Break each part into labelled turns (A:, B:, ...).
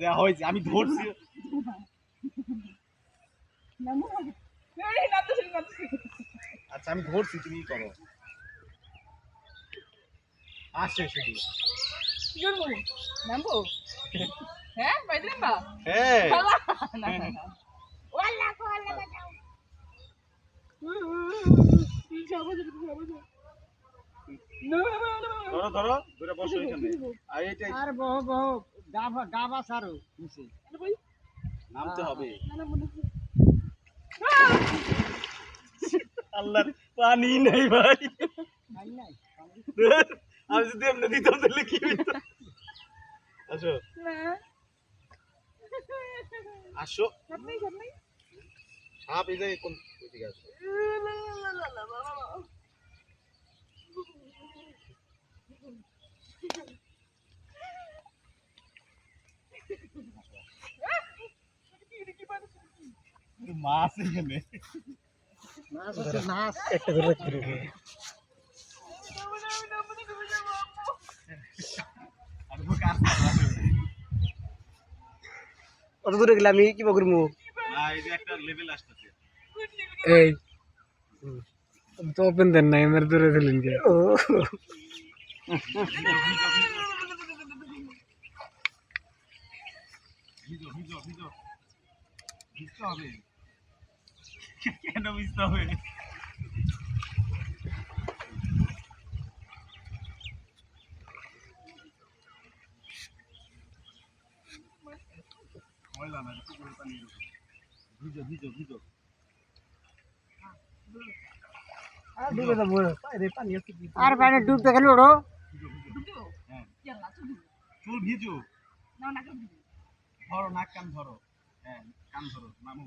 A: দেয়া হয়েছে, আমি ধরছি। আচ্ছা আমি ধরছি, তুমি করো। আসছে শুধু
B: কি নামবো হ্যাঁ। বাইরে নামবা
A: হ্যাঁ।
B: না না না ওয়াল্লা কোয়াল্লা বাজাও যাব যাব যাব না
A: ধরো ধরো ধরে বসো এখানে আর এইটাই
C: আর বহু বহু গাবা গাবা সারো নিচে
A: নামতে হবে
B: না না
A: আল্লাহর পানি নেই ভাই আমি যদি এমনি দিতাম তাহলে কি হইতো আসো
B: না
A: আসো
B: সামনে সামনে
A: সাপ এই যে কোন দিকে আছে মাছ এখানে
C: মাছ হচ্ছে মাছ
A: আর মুখ আসতে
C: কত দূরে গেলে আমি কি করব
A: না এই যে একটা লেভেল আসতেছে
C: এই তো ওপেন দেন না এমএর দূরে দিলেন কে ও
A: ভিজো ভিজো ভিজো ভিজতে হবে কেন ভিজতে হবে? ময়লা না একটু পানি ভিজো ভিজো ভিজো।
C: আর পানি ডুবতে গেল ওড়ো।
A: হ্যাঁ। চুল ভিজো।
B: না না।
A: ধরো নাক কান ধরো। হ্যাঁ কান ধরো মামু।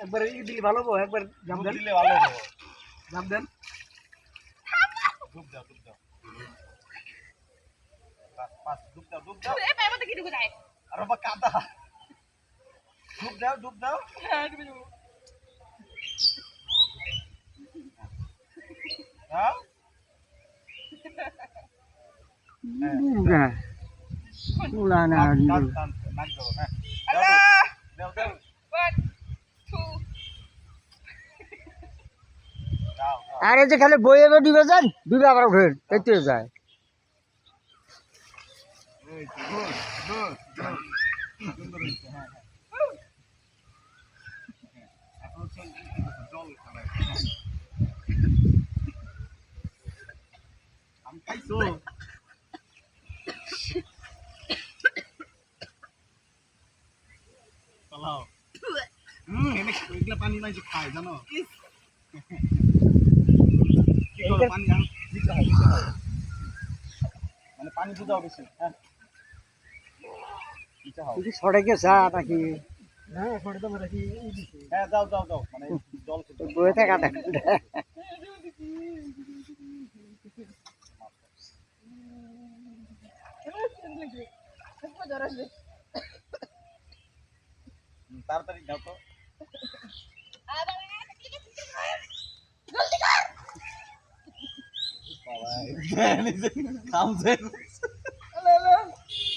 C: একবার ই দিলে ভালো হব একবার জাম দেন।
A: দিলে ভালো হবে
C: জাম দেন।
A: ডুব দাও ডুব দাও। পাস পাস ডুব দাও ডুব দাও।
B: এই পায়ে মধ্যে কি ঢুকে যায়?
A: আর বাবা কাদা। ডুব দাও ডুব দাও।
B: হ্যাঁ ঢুকে যাব।
A: দাও।
C: হ্যাঁ উলা না
A: টান টান নাক দাও হ্যাঁ দাও,
B: আল্লাহ
A: দাও দাও
B: ওয়ান টু
A: দাও দাও
C: আর এই যে খালি বইয়ে বই ডুবে যান ডুবে আবার উঠেন দেখতে যায়।
A: হ্যাঁ হ্যাঁ পানি নাই যে খায় জানো পানি দিতে হয় হয় মানে পানি হ্যাঁ। হয়
C: নাকি? হ্যাঁ তো
A: হ্যাঁ মানে জল
C: থাকা দেখ।
A: তাড়াতাড়ি যাও তো। কাম